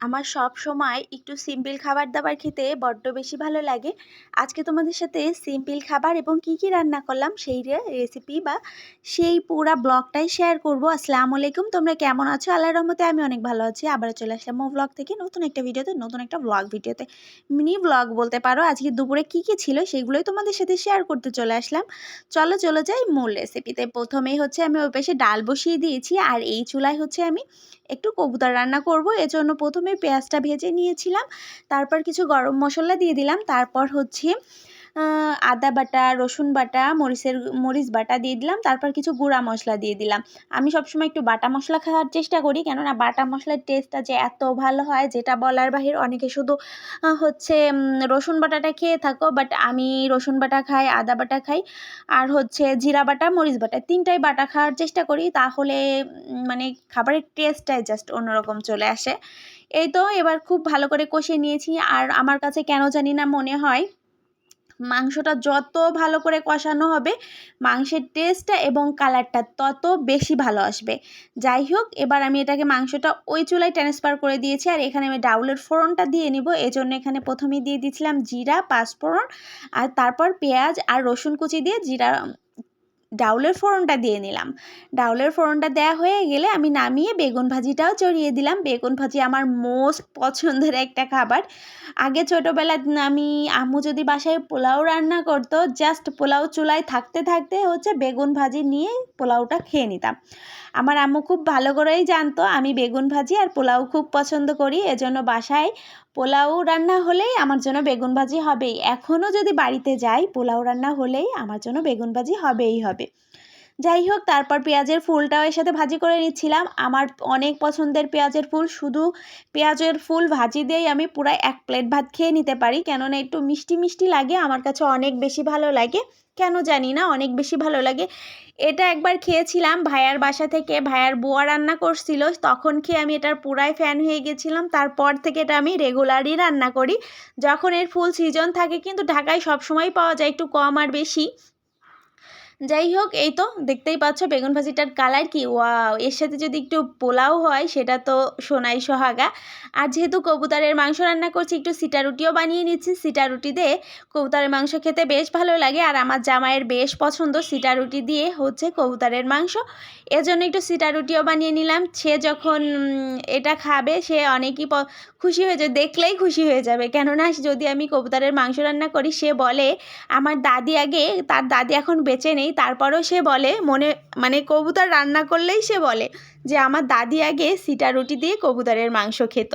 আমার সব সময় একটু সিম্পল খাবার দাবার খেতে বড্ড বেশি ভালো লাগে। আজকে তোমাদের সাথে সিম্পল খাবার এবং কি কি রান্না করলাম সেই রেসিপি বা সেই পুরা ব্লগটাই শেয়ার করব। আসসালামু আলাইকুম, তোমরা কেমন আছো? আল্লাহর রহমতে আমি অনেক ভালো আছি। আবার চলে আসলাম ও ব্লগ থেকে নতুন একটা ভিডিওতে নতুন একটা ব্লগ ভিডিওতে মিনি ব্লগ বলতে পারো, আজকে দুপুরে কি কি ছিল সেগুলোই তোমাদের সাথে শেয়ার করতে চলে আসলাম। চলো, চলে যাই মূল রেসিপিতে প্রথমেই হচ্ছে আমি ওই পাশে ডাল বসিয়ে দিয়েছি, আর এই চুলায় হচ্ছে আমি একটু কবুতর রান্না করব। এজন্য প্রথমে পেঁয়াজটা ভেজে নিয়েছিলাম, তারপর কিছু গরম মশলা দিয়ে দিলাম, তারপর হচ্ছে আদা বাটা, রসুন বাটা, মরিচের, মরিচ বাটা দিয়ে দিলাম, তারপর কিছু গুঁড়া মশলা দিয়ে দিলাম। আমি সবসময় একটু বাটা মশলা খাওয়ার চেষ্টা করি, কেননা বাটা মশলার টেস্টটা যে এত ভালো হয়, যেটা বলার বাহির অনেকে শুধু হচ্ছে রসুন বাটাটা খেয়ে থাকো বাট আমি রসুন বাটা খাই, আদা বাটা খাই, আর হচ্ছে জিরা বাটা, মরিচ বাটা, তিনটাই বাটা খাওয়ার চেষ্টা করি, তাহলে মানে খাবারের টেস্টটাই জাস্ট অন্যরকম চলে আসে। এই তো এবার খুব ভালো করে কষিয়ে নিয়েছি। আর আমার কাছে কেন জানি না মনে হয়, মাংসটা যত ভালো করে কষানো হবে, মাংসের টেস্টটা এবং কালারটা তত বেশি ভালো আসবে। যাই হোক, এবার আমি এটাকে মাংসটা ওই চুলায় ট্রান্সফার করে দিয়েছি। আর এখানে আমি ডাউলের ফোড়নটা দিয়ে নিব। এজন্য এখানে প্রথমেই দিয়ে দিয়েছিলাম জিরা, পাঁচফোড়ন, আর তারপর পেঁয়াজ আর রসুন কুচি দিয়ে জিরা ডাউলের ফোড়নটা দিয়ে নিলাম। ডাউলের ফোড়নটা দেয়া হয়ে গেলে আমি নামিয়ে বেগুন ভাজিটাও চড়িয়ে দিলাম। বেগুন ভাজি আমার মোস্ট পছন্দের একটা খাবার। আগে ছোটোবেলা আমি, আম্মু যদি বাসায় পোলাও রান্না করতো, জাস্ট পোলাও চুলায় থাকতে থাকতে হচ্ছে বেগুন ভাজি নিয়ে পোলাওটা খেয়ে নিতাম। আমার আম্মু খুব ভালো করেই জানতো আমি বেগুন ভাজি আর পোলাও খুব পছন্দ করি, এজন্য বাসায় পোলাও রান্না হলেই আমার জন্য বেগুন ভাজি হবেই। এখনও যদি বাড়িতে যাই, পোলাও রান্না হলেই আমার জন্য বেগুন ভাজি হবেই হবে। যাই হোক, তারপর পেঁয়াজের ফুলটাও এর সাথে ভাজি করে নিচ্ছিলাম। আমার অনেক পছন্দের পেঁয়াজের ফুল, শুধু পেঁয়াজের ফুল ভাজি দিয়েই আমি পুরো এক প্লেট ভাত খেয়ে নিতে পারি। কেননা একটু মিষ্টি মিষ্টি লাগে, আমার কাছে অনেক বেশি ভালো লাগে। কেন জানি না, অনেক বেশি ভালো লাগে। এটা একবার খেয়েছিলাম, ভাইয়ার বাসা থেকে, ভাইয়ার বুয়া রান্না করছিল। তখন খেয়ে আমি এটার পুরাই ফ্যান হয়ে গেছিলাম। তারপর থেকে এটা আমি রেগুলারই রান্না করি। যখন এর ফুল সিজন থাকে, কিন্তু ঢাকায় সবসময় পাওয়া যায় একটু কম আর বেশি। যাই হোক, এই তো দেখতেই পাচ্ছ বেগুন ভাজিটার কালার কি। ওয়াও এর সাথে যদি একটু পোলাও হয়, সেটা তো সোনাই সোহাগা। আর যেহেতু কবুতরের মাংস রান্না করছি, একটু সিটা রুটিও বানিয়ে নিচ্ছি। সিটা রুটি দিয়ে কবুতরের মাংস খেতে বেশ ভালো লাগে। আর আমার জামাইয়ের বেশ পছন্দ সিটা রুটি দিয়ে হচ্ছে কবুতরের মাংস। এজন্য একটু সিটা রুটিও বানিয়ে নিলাম। সে যখন এটা খাবে, সে অনেকই খুশি হয়ে যাবে দেখলেই খুশি হয়ে যাবে। কেননা, যদি আমি কবুতরের মাংস রান্না করি, সে বলে, আমার দাদি আগে, তার দাদি এখন বেঁচে নেই তারপরেও সে বলে মনে মানে কবুতর রান্না করলেই সে বলে। যে আমার দাদি আগে সিটা রুটি দিয়ে কবুতরের মাংস খেত।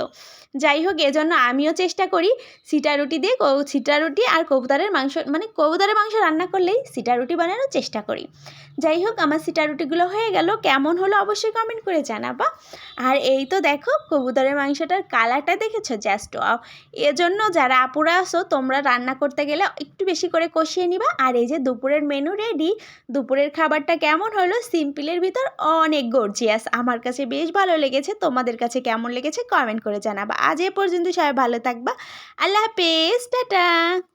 যাই হোক, এজন্য আমিও চেষ্টা করি সিটা রুটি দিয়ে সিটা রুটি আর কবুতরের মাংস মানে কবুতরের মাংস রান্না করলেই সিটা রুটি বানানোর চেষ্টা করি। যাই হোক, আমার সিটা রুটিগুলো হয়ে গেল। কেমন হলো অবশ্যই কমেন্ট করে জানাবা। আর এই তো দেখো, কবুতরের মাংসটার কালারটা দেখেছ? জাস্ট এজন্য যারা আপুরা আসো তোমরা রান্না করতে গেলে একটু বেশি করে কষিয়ে নিবা। আর এই যে দুপুরের মেনু রেডি দুপুরের খাবারটা কেমন হলো? সিম্পলের ভিতর অনেক গর্জিয়াস আমার কাছে বেশ ভালো লেগেছে। তোমাদের কাছে কেমন লেগেছে? কমেন্ট করে জানাবা। আজ এ পর্যন্ত সবাই ভালো থাকবা। আল্লাহ হাফেজ। টাটা।